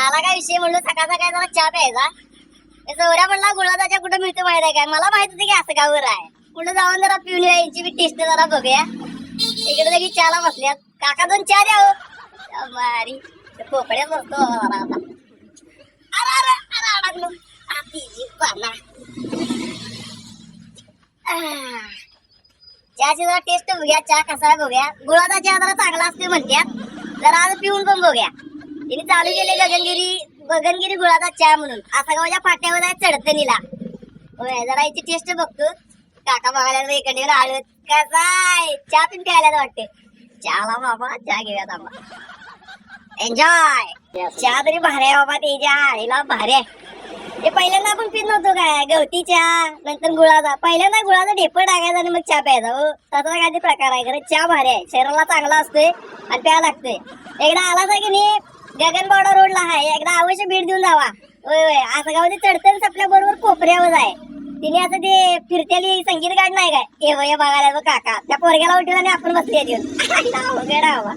झाला काय विषय म्हणलं? सकाळ सकाळी जरा चहा प्यायचा. ते चौऱ्या म्हणला गुळाचा कुठं मिळतो माहीत आहे काय मला माहीत होती की असं गावर आहे. कुठं जाऊन जरा पिऊन यायची मी टेस्ट जरा बघूया. इकडे लगेच चहाला बसल्यात. काका दोन चहा द्या हो. मारी पोपड्यात बसतो हो, आता. अरे अरे अरे अडकलो पाना. चहाची जरा टेस्ट बघूया चहा कसा बघूया. गुळाचा चहा जरा चांगला असते म्हणत्यात. जरा आज पिऊन पण बघूया. तिने चालू केले गगनगिरी गगनगिरी गुळाचा चहा म्हणून. असा गावच्या फाट्यावर आहे चढतणीला होय जरा याची टेस्ट बघतो. काका बघायला इकडे आळत. कसा आहे? चहा पण प्यायला वाटते चहाला बाबा चहा घेऊया थांबा एन्जॉय चहा तरी भारी आहे बाबा ते आईला भारी आहे. ते पहिल्यांदा आपण पित नव्हतो काय? गवती चहा नंतर गुळाचा. पहिल्यांदा गुळाचा ढेपर टाकायचा आणि मग चहा प्यायचा. हो तसा काय ते प्रकार आहे. कारण चहा भारी आहे. शरीराला चांगला असतोय आणि प्यायला लागतोय. एकदा आलाच की नाही? गगनबावडा रोडला आहे. एकदा अवश्य भेट देऊन जावा. होय होय. असं गाव ते चढतच सपल्या बरोबर कोपऱ्यावर आहे. तिने असं ते फिरतेली संगीत गाड नाही काय? हे बघायला बघ काका. त्या पोरग्याला उठून आणि आपण बसले देऊन अवघड हवा